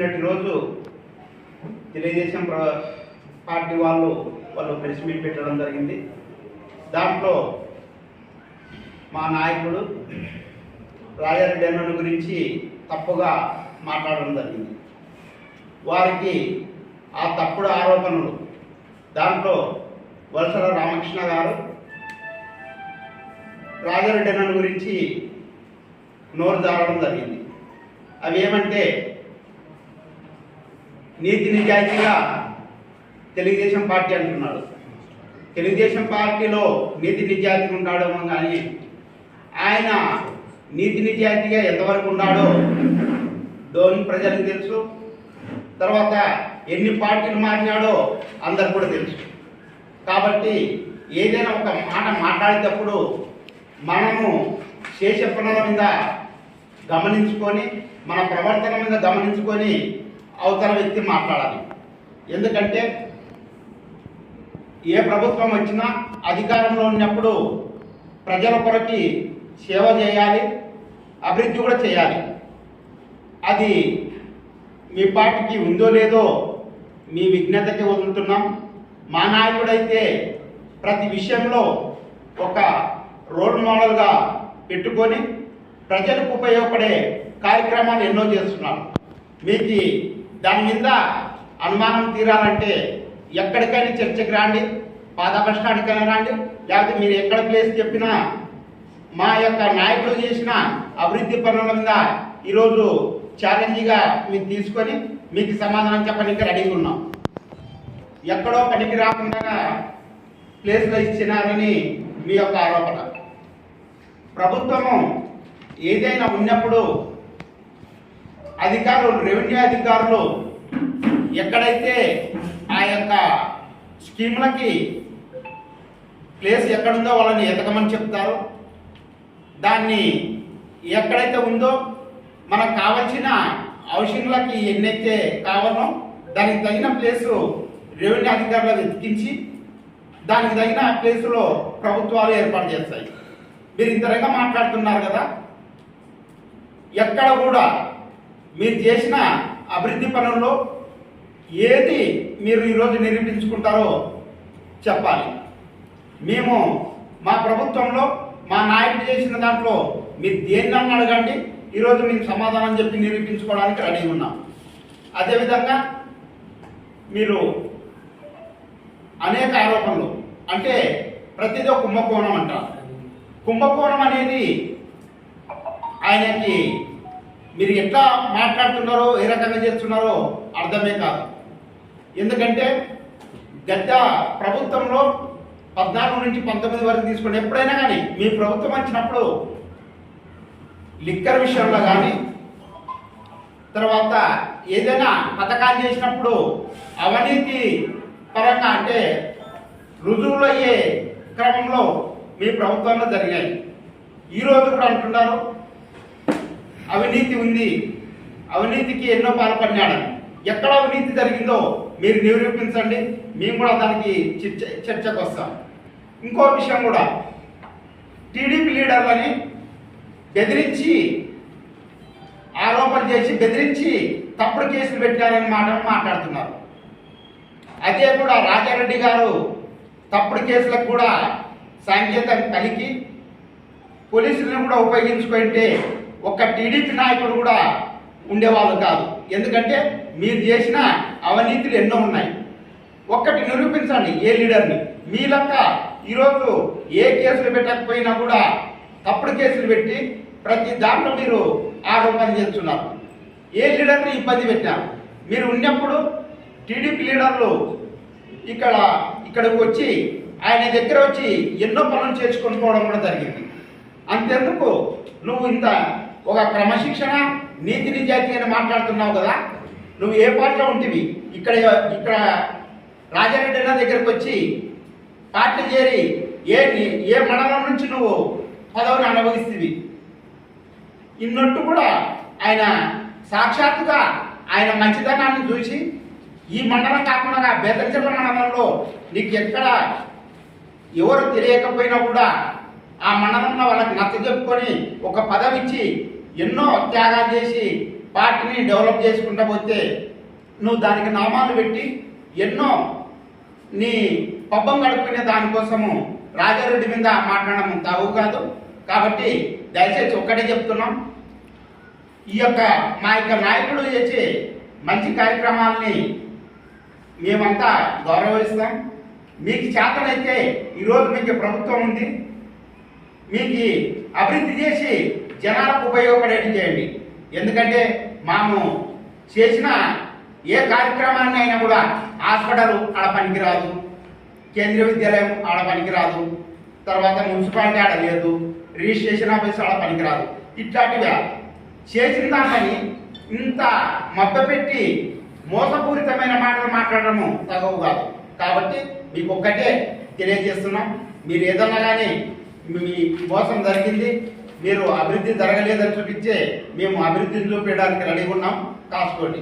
ఈరోజు తెలుగుదేశం ప్ర- పార్టీ వాళ్ళు వాళ్ళు ప్రెస్ మీట్ పెట్టడం జరిగింది. దాంట్లో మా నాయకుడు రాజారెడ్డి అన్నను గురించి తప్పుగా మాట్లాడడం జరిగింది. వారికి ఆ తప్పుడు ఆరోపణలు దాంట్లో వలసల రామకృష్ణ గారు రాజారెడ్డి అన్నను గురించి నోరు జారడం జరిగింది. అవి ఏమంటే నీతి నిజాయితీగా తెలుగుదేశం పార్టీ అంటున్నాడు. తెలుగుదేశం పార్టీలో నీతి నిజాయితీ ఉంటాడేమో కానీ ఆయన నీతి నిజాయితీగా ఎంతవరకు ఉన్నాడో ధోని ప్రజలకు తెలుసు. తర్వాత ఎన్ని పార్టీలు మారినాడో అందరు కూడా తెలుసు. కాబట్టి ఏదైనా ఒక మాట మాట్లాడేటప్పుడు మనము చేసే పనుల మీద గమనించుకొని మన ప్రవర్తన మీద గమనించుకొని అవతల వ్యక్తి మాట్లాడాలి. ఎందుకంటే ఏ ప్రభుత్వం వచ్చినా అధికారంలో ఉన్నప్పుడు ప్రజల కొరకి సేవ చేయాలి అభివృద్ధి కూడా చేయాలి. అది మీ పార్టీకి ఉందో లేదో మీ విజ్ఞతకి వదులుతున్నాం. మా నాయకుడైతే ప్రతి విషయంలో ఒక రోల్ మోడల్గా పెట్టుకొని ప్రజలకు ఉపయోగపడే కార్యక్రమాలు ఎన్నో చేస్తున్నారు. మీకు దాని మీద అనుమానం తీరాలంటే ఎక్కడికైనా చర్చకు రాండి పాత బస్ స్టాండ్కైనా రాండి లేకపోతే మీరు ఎక్కడ ప్లేస్ చెప్పినా మా యొక్క నాయకులు చేసిన అభివృద్ధి పనుల మీద ఈరోజు ఛాలెంజ్గా మీరు తీసుకొని మీకు సమాధానం చెప్పడానికి రెడీగా ఉన్నాం. ఎక్కడో పనికి రాకుండా ప్లేస్లో ఇచ్చినారని మీ యొక్క ఆరోపణ. ప్రభుత్వము ఏదైనా ఉన్నప్పుడు అధికారులు రెవెన్యూ అధికారులు ఎక్కడైతే ఆ యొక్క స్కీములకి ప్లేస్ ఎక్కడుందో వాళ్ళని ఎతకమని చెప్తారు. దాన్ని ఎక్కడైతే ఉందో మనకు కావలసిన హౌసింగ్లకి ఎన్నైతే కావాలో దానికి తగిన ప్లేసు రెవెన్యూ అధికారులు వెతికించి దానికి తగిన ప్లేసులో ప్రభుత్వాలు ఏర్పాటు చేస్తాయి. మీరు ఇంతరంగా మాట్లాడుతున్నారు కదా. ఎక్కడ కూడా మీరు చేసిన అభివృద్ధి పనుల్లో ఏది మీరు ఈరోజు నిరూపించుకుంటారో చెప్పాలి. మేము మా ప్రభుత్వంలో మా నాయకుడు చేసిన దాంట్లో మీరు దేన్నన్నా అడగండి ఈరోజు మేము సమాధానం చెప్పి నిరూపించుకోవడానికి రెడీ ఉన్నాం. అదేవిధంగా మీరు అనేక ఆరోపణలు అంటే ప్రతిదో కుంభకోణం అంటారు. కుంభకోణం అనేది ఆయనకి మీరు ఎట్లా మాట్లాడుతున్నారో ఏ రకంగా చేస్తున్నారో అర్థమే కాదు. ఎందుకంటే గత ప్రభుత్వంలో పద్నాలుగు నుంచి పంతొమ్మిది వరకు తీసుకుని ఎప్పుడైనా కానీ మీ ప్రభుత్వం వచ్చినప్పుడు లిక్కర్ విషయంలో కానీ తర్వాత ఏదైనా పథకాలు చేసినప్పుడు అవినీతి పరంగా అంటే రుజువులు అయ్యే క్రమంలో మీ ప్రభుత్వంలో జరిగాయి. ఈరోజు కూడా అంటున్నారు అవినీతి ఉంది. అవినీతికి ఎన్నో పాల్పడినాడు ఎక్కడ అవినీతి జరిగిందో మీరు నిరూపించండి. మేము కూడా దానికి చర్చ చర్చకు వస్తాం. ఇంకో విషయం కూడా. టీడీపీ లీడర్లని బెదిరించి ఆరోపణ చేసి బెదిరించి తప్పుడు కేసులు పెట్టారని మాట మాట్లాడుతున్నారు. అదే కూడా రాజారెడ్డి గారు తప్పుడు కేసులకు కూడా సాంకేతం కలిగి పోలీసులను కూడా ఉపయోగించుకుంటే ఒక్క టీడీపీ నాయకుడు కూడా ఉండేవాళ్ళు కాదు. ఎందుకంటే మీరు చేసిన అవినీతులు ఎన్నో ఉన్నాయి. ఒక్కటి నిరూపించండి ఏ లీడర్ని. మీ లెక్క ఈరోజు ఏ కేసులు పెట్టకపోయినా కూడా తప్పుడు కేసులు పెట్టి ప్రతి దాంట్లో మీరు ఆరోపణ చేస్తున్నారు. ఏ లీడర్ని ఇబ్బంది పెట్టారు మీరు ఉన్నప్పుడు టీడీపీ లీడర్లు ఇక్కడ ఇక్కడికి వచ్చి ఆయన దగ్గర వచ్చి ఎన్నో పనులు చేసుకొని పోవడం కూడా జరిగింది. అంతెందుకు? నువ్వు ఇంత ఒక క్రమశిక్షణ నీతి నిజాయితీ అని మాట్లాడుతున్నావు కదా నువ్వు ఏ పార్టీలో ఉంటివి? ఇక్కడ ఇక్కడ రాజారెడ్డి అన్న దగ్గరకు వచ్చి పార్టీ చేరి ఏ ఏ మండలం నుంచి నువ్వు పదవిని అనుభవిస్తుంది ఇన్నట్టు కూడా ఆయన సాక్షాత్తుగా ఆయన మంచితనాన్ని చూసి ఈ మండలం కాకుండా బెదర్చెల్ల మండలంలో నీకు ఎక్కడ ఎవరు తెలియకపోయినా కూడా ఆ మండలంలో వాళ్ళకి నచ్చ చెప్పుకొని ఒక పదవి ఇచ్చి ఎన్నో త్యాగాలు చేసి పార్టీని డెవలప్ చేసుకుంటా పోతే నువ్వు దానికి నామాలు పెట్టి ఎన్నో నీ పబ్బం గడుపుకునే దానికోసము రాజారెడ్డి మీద మాట్లాడడం తగు కాదు. కాబట్టి దయచేసి ఒక్కటే చెప్తున్నాం. ఈ యొక్క మా యొక్క నాయకుడు చేసే మంచి కార్యక్రమాలని మేమంతా గౌరవిస్తాం. మీకు చేతనైతే ఈరోజు మీకు ప్రభుత్వం ఉంది. మీకు అభివృద్ధి చేసి జనాలకు ఉపయోగపడేది చేయండి. ఎందుకంటే మాము చేసిన ఏ కార్యక్రమాన్ని అయినా కూడా హాస్పిటల్ ఆడ పనికిరాదు కేంద్రీయ విద్యాలయం ఆడ పనికిరాదు తర్వాత మున్సిపాలిటీ ఆడ లేదు రిజిస్ట్రేషన్ ఆఫీస్ ఆడ పనికిరాదు. ఇట్లాంటివి చేసిన దాన్ని ఇంత మభ్యపెట్టి మోసపూరితమైన మాటలు మాట్లాడడము తగవు కాదు. కాబట్టి మీకు ఒక్కటే తెలియజేస్తున్నాం. మీరు ఏదన్నా కానీ మీ మోసం జరిగింది మీరు అభివృద్ధి జరగలేదని చూపించే మేము అభివృద్ధిని చూపించడానికి రెడీ ఉన్నాం. కాసుకోండి